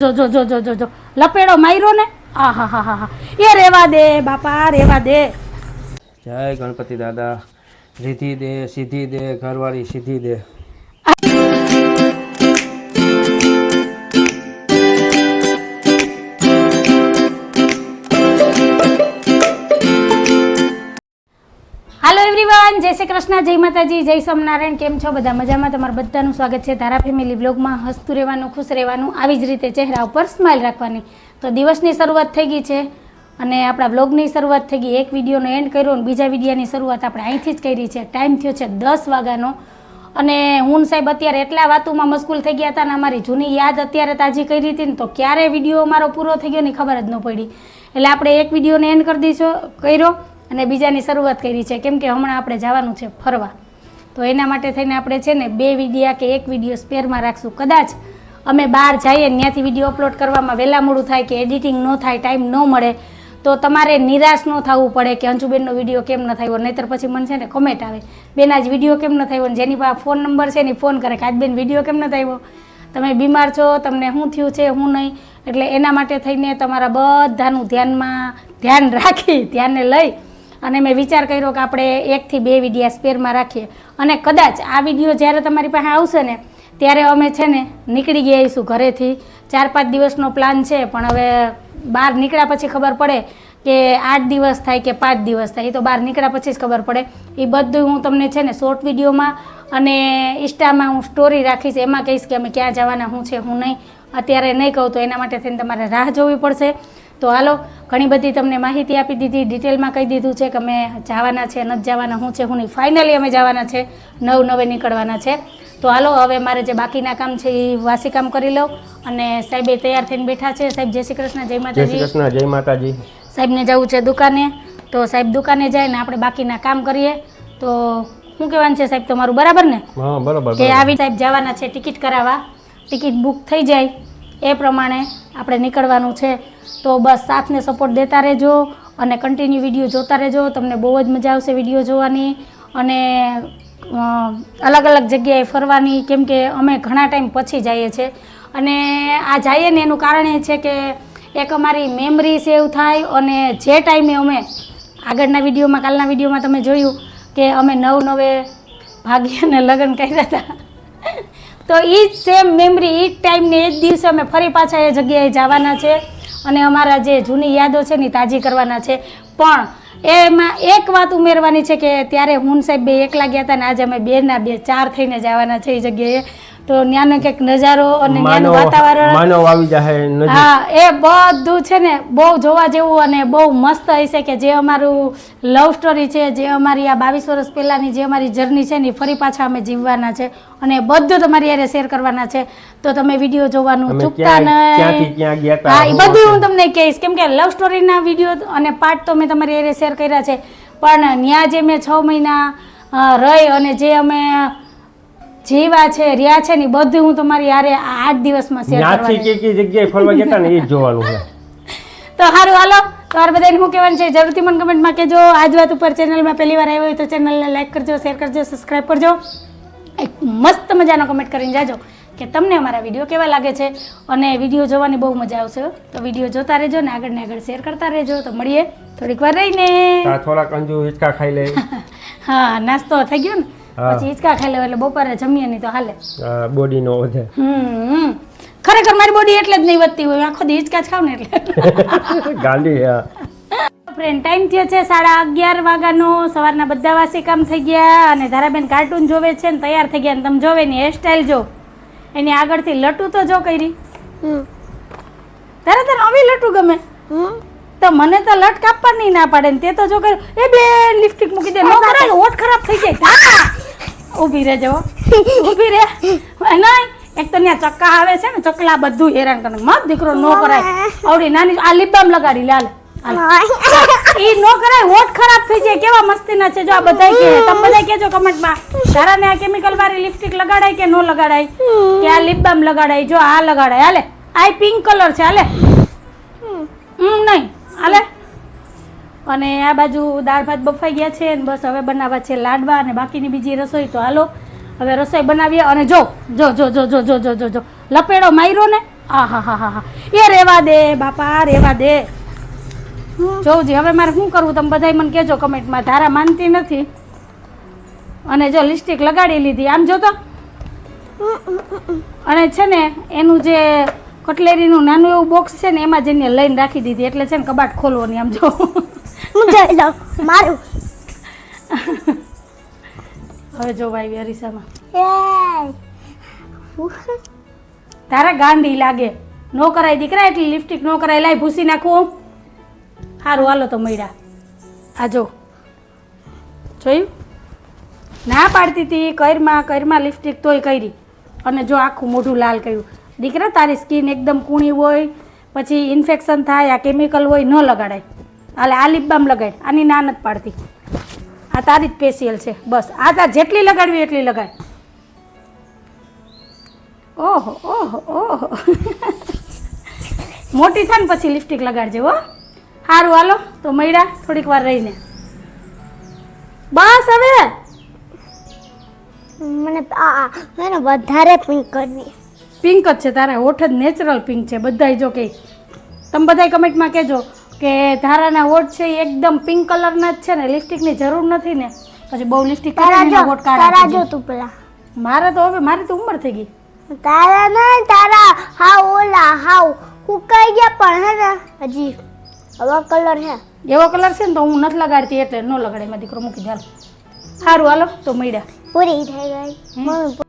જો જો જો જો જો જો. લપેડો માર્યો ને? આ, હા હા હા હા. એ રેવા દે, બાપા, રેવા દે. જય ગણપતિ દાદા. રીધી દે, સીધી દે, ઘરવાળી સીધી દે. જય શ્રી કૃષ્ણ, જય માતાજી, જય સ્વામિનારાયણ, કેમ છો? બધા મજામાં? તમારું બધાનું સ્વાગત છે ધારા ફેમિલી બ્લોગમાં હસતું રહેવાનું, ખુશ રહેવાનું, આવી જ રીતે ચહેરા ઉપર સ્માઇલ રાખવાની. તો દિવસની શરૂઆત થઈ ગઈ છે અને આપણા બ્લોગની શરૂઆત થઈ ગઈ. એક વિડીયોનો એન્ડ કર્યો અને બીજા વિડીયાની શરૂઆત આપણે અહીંથી જ કરી છે. ટાઈમ થયો છે દસ વાગ્યાનો. અને હું સાહેબ અત્યારે એટલા વાતોમાં મશગુલ થઈ ગયા હતા ને અમારી જૂની યાદ અત્યારે તાજી કરી હતી ને તો ક્યારે વીડિયો અમારો પૂરો થઈ ગયો ને ખબર જ ન પડી. એટલે આપણે એક વિડીયોને એન્ડ કરી દીધો કર્યો. અને બીજાની શરૂઆત કરી છે. કેમ કે હમણાં આપણે જવાનું છે ફરવા. તો એના માટે થઈને આપણે છે ને બે વિડીયા કે એક વીડિયો સ્પેરમાં રાખશું. કદાચ અમે બહાર જઈએ ત્યાંથી વીડિયો અપલોડ કરવામાં વહેલા મોડું થાય કે એડિટિંગ ન થાય, ટાઈમ ન મળે, તો તમારે નિરાશ ન થવું પડે કે અંજુબેનનો વીડિયો કેમ ન થયો. નહીતર પછી મને છે ને કમેન્ટ આવે. બેન, આજ વીડિયો કેમ ન થયો? જેની પાસે ફોન નંબર છે ને ફોન કરે કે આજ બેન વીડિયો કેમ ન થયો? તમે બીમાર છો, તમને શું થયું છે, હું નહીં. એટલે એના માટે થઈને તમારા બધાનું ધ્યાનમાં ધ્યાન રાખી ધ્યાનને લઈ અને મેં વિચાર કર્યો કે આપણે એકથી બે વિડીયા સ્પેરમાં રાખીએ. અને કદાચ આ વીડિયો જ્યારે તમારી પાસે આવશે ને, ત્યારે અમે છે ને નીકળી ગયા આવીશું ઘરેથી. ચાર પાંચ દિવસનો પ્લાન છે, પણ હવે બહાર નીકળ્યા પછી ખબર પડે કે આઠ દિવસ થાય કે પાંચ દિવસ થાય. એ તો બહાર નીકળ્યા પછી જ ખબર પડે. એ બધું હું તમને છે ને શોર્ટ વિડીયોમાં અને ઇન્સ્ટામાં હું સ્ટોરી રાખીશ, એમાં કહીશ કે અમે ક્યાં જવાના શું છે, હું નહીં. અત્યારે નહીં કહું તો એના માટે થઈને તમારે રાહ જોવી પડશે. તો હાલો ઘણી બધી તમને માહિતી આપી દીધી. ડિટેલમાં કહી દીધું છે કે અમે જવાના છે નથી જવાના શું છે હું નહીં. ફાઇનલી અમે જવાના છે નવ નવે નીકળવાના છે. તો હાલો હવે મારે જે બાકીના કામ છે એ વાસી કામ કરી લઉં અને સાહેબ એ તૈયાર થઈને બેઠા છે. સાહેબ જય શ્રી કૃષ્ણ જય જય માતાજી. કૃષ્ણ જય માતાજી. સાહેબને જવું છે દુકાને. તો સાહેબ દુકાને જાય ને આપણે બાકીના કામ કરીએ. તો શું કહેવાનું છે સાહેબ તમારું બરાબર ને? હા બરોબર કે આવી સાહેબ જવાના છે ટિકિટ કરાવવા. ટિકિટ બુક થઈ જાય. એ પ્રમાણે આપણે નીકળવાનું છે. તો બસ સાથને સપોર્ટ દેતા રહેજો અને કન્ટિન્યુ વીડિયો જોતા રહેજો. તમને બહુ જ મજા આવશે વીડિયો જોવાની. અને અલગ અલગ જગ્યાએ ફરવાની, કેમ કે અમે ઘણા ટાઈમ પછી જઈએ છીએ. અને આ જઈએ ને એનું કારણ એ છે કે એક અમારી મેમરી સેવ થાય અને જે ટાઈમે અમે આગળના વિડીયોમાં, કાલના વિડીયોમાં તમે જોયું કે અમે નવ નવે ભાગ્યને લગ્ન કર્યા હતા. તો એ જ સેમ મેમરી એ જ ટાઈમને એ જ દિવસે અમે ફરી પાછા એ જગ્યાએ જવાના છે. અને અમારા જે જૂની યાદો છે ને તાજી કરવાના છે. પણ એમાં એક વાત ઉમેરવાની છે કે ત્યારે હું સાહેબ બે એકલા ગયા હતા ને આજે અમે બે ના બે, ચાર થઈને જવાના છે એ જગ્યાએ. તો ત્યાંનો કંઈક નજારો અને ત્યાંનું વાતાવરણ. માનવ આવી જાય હા એ બધું છે ને બહુ જોવા જેવું અને બહુ મસ્ત હશે કે જે અમારું લવ સ્ટોરી છે જે અમારી આ બાવીસ વર્ષ પહેલાંની જે અમારી જર્ની છે ને એ ફરી પાછા અમે જીવવાના છે. અને બધું તમારી યારે શેર કરવાના છે. તો તમે વીડિયો જોવાનું ચૂકતા નહીં. હા એ બધું હું તમને કહીશ. કેમ કે લવ સ્ટોરીના વીડિયો અને પાર્ટ તો મેં તમારી યારે શેર કર્યા છે. પણ ત્યાં જે મેં છ મહિના રહી અને જે અમે જીવા છે રહ્યા છે ને બધું હું તમારી યારે આ આઠ દિવસમાં શેર ત્યાંથી કે કે જગ્યાએ ફરવા ગયા ને એ જ જોવાનું છે. તો સારું હાલો. તમારે બધાને હું કહેવાનું છે? જરૂરથી મને કમેન્ટમાં કહેજો. આજ વાત ઉપર ચેનલમાં પહેલી વાર આવ્યો હોય તો ચેનલને લાઈક કરજો શેર કરજો સબસ્ક્રાઈબ કરજો. એક મસ્ત મજાનો કમેન્ટ કરીને જાજો કે તમને અમારા વીડિયો કેવા લાગે છે? અને વીડિયો જોવાની બહુ મજા આવશે તો વીડિયો જોતા રહેજો ને આગળ ને આગળ શેર કરતા રહેજો. તો મળીએ થોડીક વાર રહીને. થોડાક અંજુ હિચકા ખાઈ લે. હા નાસ્તો થઈ ગયો ને. પછી હિંચકા ખાઈ લેવા એટલે બપોરે જમીએ નહીં તો હાલે. બોડી નો વધે. હમ ખરેખર મારી બોડી એટલે જ નહીં વધતી હોય આખો દી હિંચકા જ ખાવ ને એટલે. ગાંડી ફ્રેન્ડ ટાઈમ થયો છે સાડા અગિયાર વાગ્યાનો. સવારના બધા વાસી કામ થઈ ગયા અને ધારાબેન કાર્ટૂન જોવે છે ને તૈયાર થઈ ગયા ને તમે જોવે ને હેરસ્ટાઈલ જો. એની આગળથી લટુ તો જો કરી. તારે તારે આવી લટુ ગમે? તો મને તો લટ કાપવાની ના પાડે ને તે તો જો કર્યું. એ બે લિપસ્ટિક મૂકી દે નો કરાય ઓઠ ખરાબ થઈ જાય! ઊભી રહે જવો ઊભી રહે. નહીં એક તો ત્યાં ચક્કા આવે છે ને ચકલા બધું હેરાન કરે. મત દીકરો નો કરાય. આવડી નાની આ લિપ લગાડી લાલ ઈ નો કરાય હોઠ ખરાબ થઈ જાય. કેવા મસ્તીના છે જો આ બધાય કે. તમે બધાય કહેજો કમેન્ટમાં. તારાને આ કેમિકલ વાળી લિપસ્ટિક લગાડાય કે નો લગાડાય? કે આ લિપ બામ લગાડાય? જો આ લગાડાય. હાલે. આ પિંક કલર છે હાલે. અને આ બાજુ દાળ ભાત બફાઈ ગયા છે અને બસ હવે બનાવવા છે લાડવા અને બાકીની બીજી રસોઈ તો હાલો. હવે રસોઈ બનાવીએ અને જો જો જો જો જો જો જો જો જો. લપેડો માર્યો ને? આ હા હા હા હા. એ રેવા દે બાપા રેવા દે. જોઉજી હવે મારે શું કરવું તમે બધાય મને કહેજો કમેન્ટમાં. ધારા માનતી નથી. અને જો લિપસ્ટિક લગાડી લીધી. આમ જો તો અને છે ને એનું જે કટલેરીનું નાનું એવું બોક્સ છે ને એમાં જઈને લઈને રાખી દીધી એટલે છે ને કબાટ ખોલવાની આમ જો. હું જઈ દઉં મારું. હવે જો ભાઈ અરીસામાં. તારા ગાંડી લાગે. નો કરાય દીકરા એટલી લિપસ્ટિક નો કરાય. લાય ભૂસી નાખું સારું હાલો તો મળ્યા આ જો. જોયું? ના પાડતી હતી કરમાં કરમાં લિપસ્ટિક તોય કરી. અને જો આખું મોઢું લાલ કર્યું. દીકરા, તારી સ્કિન એકદમ કૂણી હોય, પછી ઇન્ફેક્શન થાય, આ કેમિકલ હોય, ન લગાડાય. હાલે આ લિપ લગાડ આની ના નથી પાડતી. આ તારી જ સ્પેશિયલ છે. બસ. આ તાર જેટલી લગાડવી એટલી લગાડ ઓહો ઓહો ઓહો. મોટી થાય ને પછી લિપસ્ટિક લગાડજે, હો. સારું હાલો. તો મળ્યા થોડીક વાર રહીને. બસ હવે. મને વધારે પિંક કરવી. પિંક જ છે તારા હોઠ જ નેચરલ પિંક છે બધાય જો કે. તમે બધાય કમેન્ટમાં કહેજો કે ધારાના હોઠ છે એ એકદમ પિંક કલરના જ છે ને લિપસ્ટિકની જરૂર નથી ને. પછી બહુ લિપસ્ટિક તારા હોઠ જો તું પેલા. મારે તો હવે મારી તો ઉંમર થઈ ગઈ. તારા ના તારા. હાવ ઓલા હાવ. ઉકાઈ ગયા પણ હે ને હજી. હવે કલર હે. એવો કલર છે ને તો હું નથી લગાડતી એટલે ન લગાડે એમાં દીકરો મૂકી દે. સારું હાલો તો મળ્યા. પૂરી થઈ ગઈ.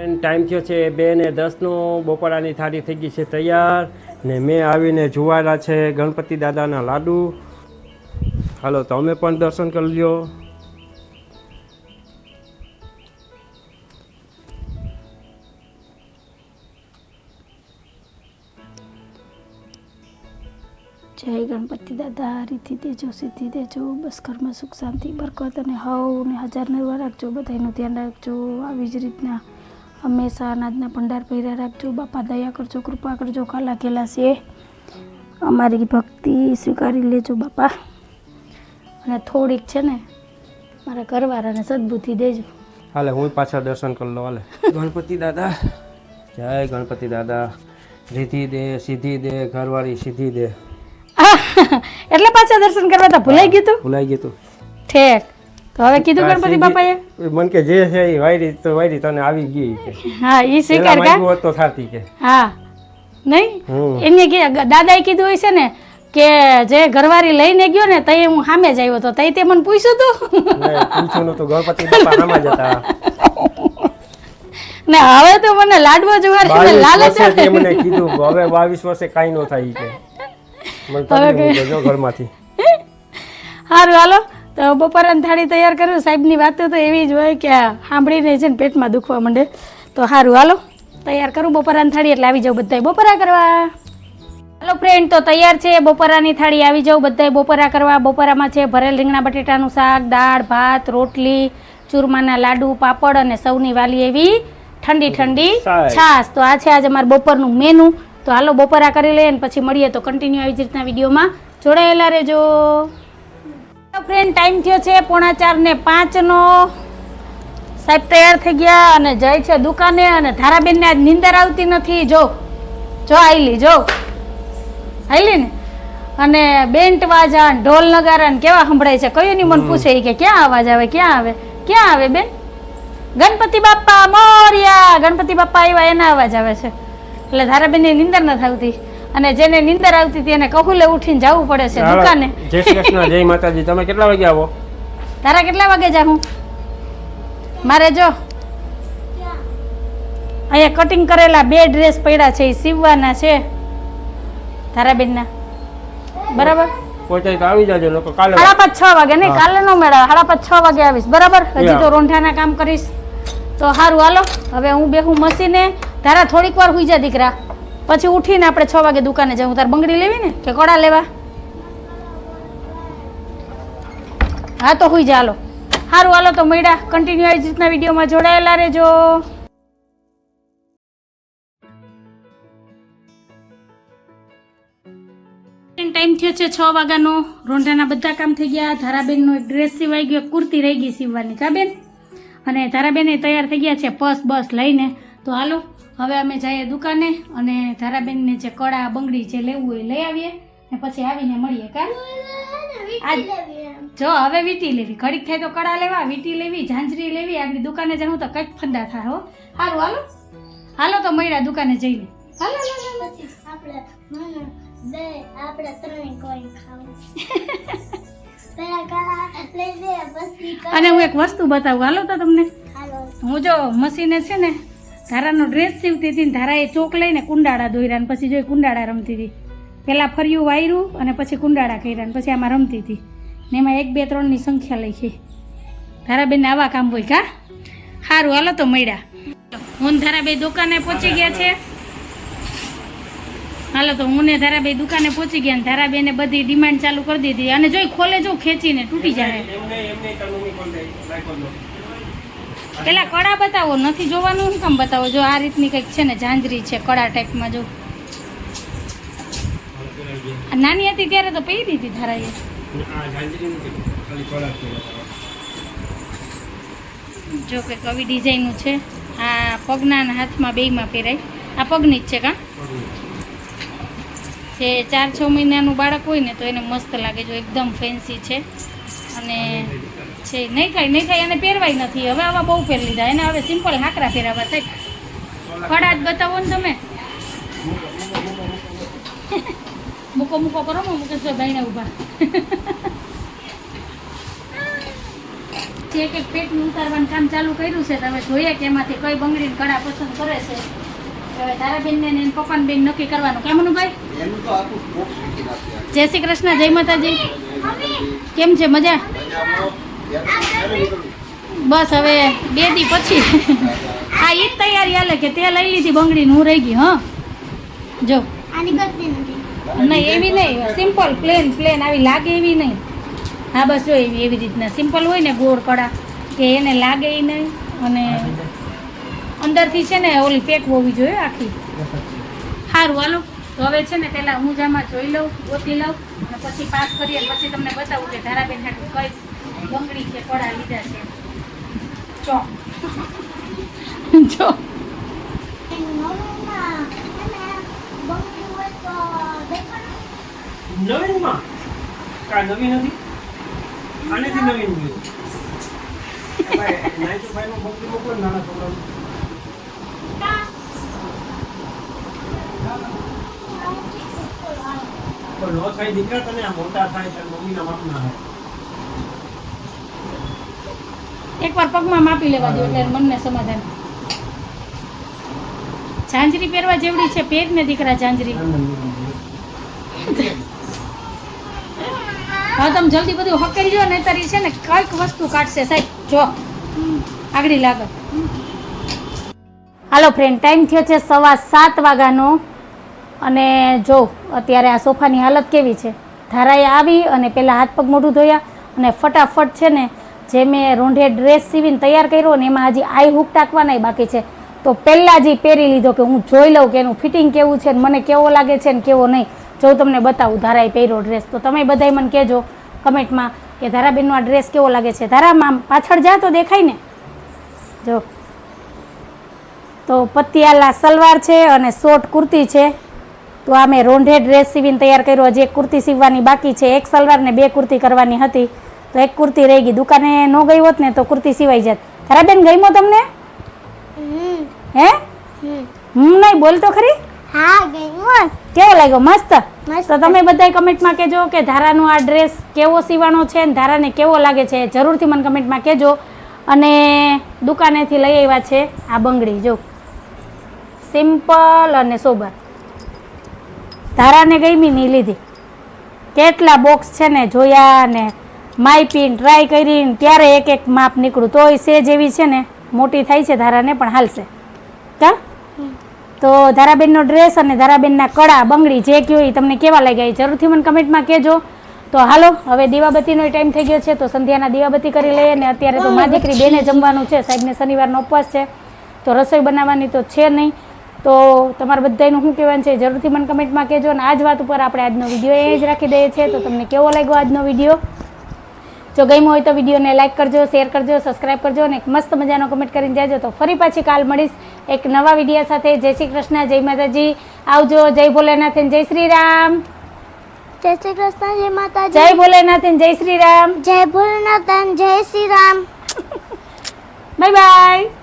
એન્ડ ટાઈમ થયો છે બે ને દસનો. બપોરાની થાળી થઈ ગઈ છે તૈયાર. ને મેં આવીને જોવાયેલા છે ગણપતિ દાદાના લાડુ. હાલો તમે પણ દર્શન કરી લ્યો. જય ગણપતિ દાદા રીતિ દેજો, સિદ્ધિ દેજો, બસ ઘરમાં સુખ શાંતિ, બરકત અને હવ ને હજાર નિર્વા રાખજો બધાનું ધ્યાન રાખજો, આવી જ રીતના. હંમેશા અનાજના ભંડાર પહેર્યા રાખજો બાપા દયા કરજો કૃપા કરજો કાલા કેલા છે અમારી ભક્તિ સ્વીકારી લેજો બાપા. અને થોડીક છે ને મારા ઘરવાળાને સદબુદ્ધિ દેજો. હાલે હું પાછા દર્શન કરી લો હાલે. ગણપતિ દાદા. જય ગણપતિ દાદા. રીધી દે સિદ્ધિ દે ઘરવાળી સિદ્ધિ દે. એટલે પાછા દર્શન કરવા તા ભૂલાઈ ગયું તું? ભૂલાઈ ગયું તું. ઠેક. તો હવે કીધું ગણપતિ બાપાએ? મન કે જે છે એ વાયરી તો વાયરી તને આવી ગઈ કે હા એ સ્વીકાર કા? તો થાતી કે. હા. નહીં? એને કે દાદાએ કીધું છે ને કે જે ઘરવાળી લઈને ગયો ને તઈ હું સામે જ આવ્યો તો તઈ તે મને પૂછ્યું તું. પૂછ્યું નતું ગણપતિ બાપા આમાં જ હતા. ને હવે તો મને લાડવો જોવાની ને લાલચ વર્ષે મને કીધું હવે બાવીસ વર્ષે કાઈ ન થાય કે. મને તો ઘરમાંથી. સારું હાલો. તો બપોરાની થાળી તૈયાર કર્યું. સાહેબની વાતો તો એવી જ હોય કે સાંભળીને છે ને પેટમાં દુખવા માંડે. તો સારું હાલો. તૈયાર કરું બપોરાની થાળી એટલે આવી જાવ બધાય. બપોરા કરવા. હાલો ફ્રેન્ડ તો તૈયાર છે. બપોરાની થાળી આવી જાવ બધાય. બપોરા કરવા. બપોરામાં છે ભરેલ રીંગણા બટેટાનું શાક દાળ ભાત રોટલી ચૂરમાના લાડુ પાપડ અને સૌની વાલી એવી ઠંડી ઠંડી છાશ. તો આ છે આજે મારા બપોરનું મેનુ તો હાલો બપોરા કરી લઈએ ને પછી મળીએ. તો કન્ટિન્યુ આવી જ રીતના વિડીયોમાં. જોડાયેલા રહેજો. ફ્રેન્ડ ટાઈમ થયો છે પોણા ચાર ને પાંચનો સાહેબ તૈયાર થઈ ગયા અને જાય છે દુકાને અને ધારાબેનને આજ નીંદર આવતી નથી. જો જો આઈલી જો. આઈલી ને? અને બેન્ટ વાજા ઢોલ નગારા ને કેવા સંભળાય છે? કયું ની મને પૂછે કે ક્યાં અવાજ આવે ક્યાં આવે? ક્યાં આવે બેન? ગણપતિ બાપ્પા મોર્યા. ગણપતિ બાપ્પા આવ્યા એના અવાજ આવે છે. એટલે ધારાબેનની નીંદર નથી આવતી. અને જેને નીંદર આવતી હતી એને કહુલે ઉઠીને જવું પડે છે દુકાને. જય શ્રી કૃષ્ણ જય માતાજી. તમે કેટલા વાગે આવો? તારા કેટલા વાગે જાઉં? મારે જો. અહીંયા કટિંગ કરેલા બે ડ્રેસ પડ્યા છે એ સીવવાના છે. તારા બેનના. બરાબર? પહોંચાય તો આવી જાજો લોકો કાલે સાડા પાંચ છ વાગે નહીં કાલે નો મેળા સાડા પાંચ છ વાગે આવીશ. બરાબર? હજી તો. રોંઠાના કામ કરીશ. તો સારું હાલો. હવે હું બેહું મસીને તારા થોડીક વાર હુઈ જા દીકરા. પછી ઉઠીને આપણે છ વાગે દુકાને જવું તાર બંગડી લેવી ને કે કડા લેવા? હા તો હુઈ જાલો સારું હાલો તો મળ્યા. કન્ટિન્યુ આવી રીતના વિડીયોમાં જોડાયેલા રહેજો. ટાઈમ થયો છે છ વાગ્યાનો. રોંઢાના બધા કામ થઈ ગયા. ધારાબેનનો એક ડ્રેસ સિવાઈ ગયો કુર્તી રહી ગઈ સીવવાની. કા બેન? અને એ તૈયાર થઈ ગયા છે બસ બસ લઈને. તો હાલો હવે અમે જઈએ દુકાને અને ધારાબેનને જે કળા બંગડી જે લેવું હોય એ લઈ આવીએ ને પછી આવીને મળીએ કા? જો હવે વીટી લેવી. ઘડીક થાય તો કળા લેવા વીટી લેવી ઝાંઝરી લેવી આપણી દુકાને જાઉં તો કંઈક ફંદા થાય હો. સારું હાલો. હાલો તો મળ્યા દુકાને જઈને. હાલો અને હું એક વસ્તુ બતાવું. હાલો તો તમને. હું જો મશીને છે ને ધારાનો ડ્રેસ સીવતી હતી ધારાએ ચોક લઈને કુંડાળા દોર્યા ને પછી જોઈ કુંડાળા રમતી હતી. પહેલાં ફર્યું વાયરું અને પછી કુંડાળા કર્યા ને પછી આમાં રમતી હતી. ને એમાં એક, બે ત્રણની સંખ્યા લખી ધારાબેન આવા કામ હોય કા? સારું હાલો તો મળ્યા. હું ને ધારાભાઈ દુકાને પહોંચી ગયા છે. હાલો તો હું ને ધારાભાઈ દુકાને પહોંચી ગયા ને ધારાબેને બધી ડિમાન્ડ ચાલુ કરી દીધી. અને જોઈ ખોલે જો ખેંચીને તૂટી જાય એમને એમને તમે ખોલ દે રાખો દો પેલા કડા બતાવો નથી જોવાનું શું કામ બતાવો? જો આ રીતની કંઈક છે ને ઝાંઝરી છે કડા ટાઈપમાં જો. નાની હતી ત્યારે તો પહેરી હતી ખોરાક છે જો કંઈક આવી ડિઝાઇનનું છે. આ પગના હાથમાં બેયમાં પહેરાય. આ પગની જ છે કાં? જે ચાર છ મહિનાનું બાળક હોય ને તો એને મસ્ત લાગે જો એકદમ ફેન્સી છે. અને છે. નહીં ખાય નહીં ખાય એને પહેરવાય નથી. હવે આવા બહુ પહેરી લીધા. એને હવે સિમ્પલ હાકરા પહેરાવા થાય કડા જ બતાવો ને તમે. મૂકો મૂકો કરો ને મુકેશભાઈ ભાઈને ઊભા. જે એક એક પેટનું ઉતારવાનું કામ ચાલુ કર્યું છે તમે જોઈએ કે એમાંથી કઈ બંગડીને કડા પસંદ કરે છે. હવે તારાબેનને ને એના પપ્પાને બેન નક્કી કરવાનું. કામ ભાઈ જય શ્રી કૃષ્ણ જય માતાજી. કેમ છે મજા? બસ હવે બે દી પછી. હા એ જ તૈયારી હાલે કે તે લઈ લીધી બંગડી ને હું રહી ગઈ હા? જો. નહીં એવી નહીં સિમ્પલ પ્લેન પ્લેન આવી લાગે એવી નહીં. હા બસ જો એવી એવી રીતના. સિમ્પલ હોય ને ગોળ કડા કે એને લાગે ય નહીં અને અંદરથી છે ને ઓલી પેક હોવી જોઈએ આખી. સારું હાલો. તો હવે છે ને પહેલાં હું જામાં જોઈ લઉં ગોતી લઉં અને પછી પાસ કરીએ પછી તમને બતાવું કે ધારાબેન હાટું કઈ બંગડી કે કડા લીધા છે. ચો જો. નવમાં અને બંગડી હોય નવીનમાં? કા નવી નથી? આનેથી નવીન ગયું. નાઇન ટુ ફાઈવમાં બકરી મોકલો ને નાના છોકરા પણ નો થાય દીકરા તને આ મોટા થાય તાર મમ્મીના માપના થાય. એકવાર પગમાં માપી લેવા દો એટલે મનને સમાધાન. ઝાંઝરી પહેરવા જેવડી છે પેર ને દીકરા ઝાંઝરી. હા તમે જલ્દી બધું હકેલી જો ને ઈ છે ને કંઈક વસ્તુ કાઢશે. સાહેબ, જો. આગળ લાગે. હાલો ફ્રેન્ડ ટાઈમ થયો છે સવા સાત વાગ્યાનો. અને જો, અત્યારે આ સોફાની હાલત કેવી છે? ધારાએ આવી અને પહેલાં હાથ પગ મોઢું ધોયા અને ફટાફટ છે ને જે મેં રૂંઢે ડ્રેસ સીવીને તૈયાર કર્યો ને એમાં હજી આઈ હૂક ટાંકવાના બાકી છે. તો પહેલાં જ પહેરી લીધો કે હું જોઈ લઉં કે એનું ફિટિંગ કેવું છે ને મને કેવો લાગે છે ને કેવો નહીં. જો તમને બતાવું ધારાએ પહેર્યો ડ્રેસ તો તમે બધાય મને કહેજો કમેન્ટમાં કે ધારાબેનનો આ ડ્રેસ કેવો લાગે છે. ધારામાં પાછળ જા તો દેખાય ને. જો. તો પતિયાલા સલવાર છે અને શોર્ટ કુર્તી છે. તો આ મેં રોંઢે ડ્રેસ સીવીને તૈયાર કર્યો. હજી એક કુર્તી સીવવાની બાકી છે. એક સલવાર ને બે કુર્તી કરવાની હતી. તો એક કુર્તી રહી ગઈ. દુકાને ન ગઈ હોત ને તો કુર્તી સિવાઈ જાત. ધારાબેન ગઈમો તમને? હે? હમ. હું નહીં બોલતો ખરી? હા ગઈમો કેવો લાગ્યો? મસ્ત? મસ્ત. તો તમે બધાય કમેન્ટમાં કહેજો કે ધારાનો આ ડ્રેસ કેવો સીવાનો છે ને ધારાને કેવો લાગે છે જરૂરથી મને કમેન્ટમાં કહેજો. અને દુકાનેથી લઈ આવ્યા છે આ બંગડી જો. સિમ્પલ અને સોબર. ધારાને ગઈમી નહીં લીધી. કેટલા બોક્સ છે ને જોયા ને માયપીને ટ્રાય કરીને ત્યારે એક એક માપ નીકળું. તોય સેજ એવી છે ને, મોટી થાય છે ધારાને પણ હાલશે. કા? તો ધારાબેનનો ડ્રેસ અને ધારાબેનના કળા, બંગડી જે કહ્યું એ તમને કેવા લાગ્યા એ જરૂરથી મને કમેન્ટમાં કહેજો. તો હાલો, હવે દીવાબત્તીનો ટાઈમ થઈ ગયો છે, તો સંધ્યાના દીવાબત્તી કરી લઈએ ને અત્યારે તો મા દીકરી બેને જમવાનું છે, સાહેબને શનિવારનો ઉપવાસ છે. તો રસોઈ બનાવવાની તો છે નહીં. તો તમારા બધાનું શું કહેવાનું છે જરૂરથી મને કમેન્ટમાં કહેજો. અને આ જ વાત ઉપર આપણે આજનો વીડિયો એ જ રાખી દઈએ છીએ. તો તમને કેવો લાગ્યો આજનો વીડિયો? જો ગમ્યું હોય તો વિડીયોને લાઇક કરજો શેર કરજો સબસ્ક્રાઇબ કરજો અને એક મસ્ત મજાનો કમેન્ટ કરીને જાજો. તો ફરી પાછી કાલ મળીશ એક નવા વીડિયો સાથે. જય શ્રી કૃષ્ણ જય માતાજી. આવજો જય ભોલેનાથ જય શ્રી રામ. જય શ્રી કૃષ્ણ જય માતાજી. જય ભોલેનાથ જય શ્રી રામ. જય ભોલેનાથ જય શ્રી રામ. Bye bye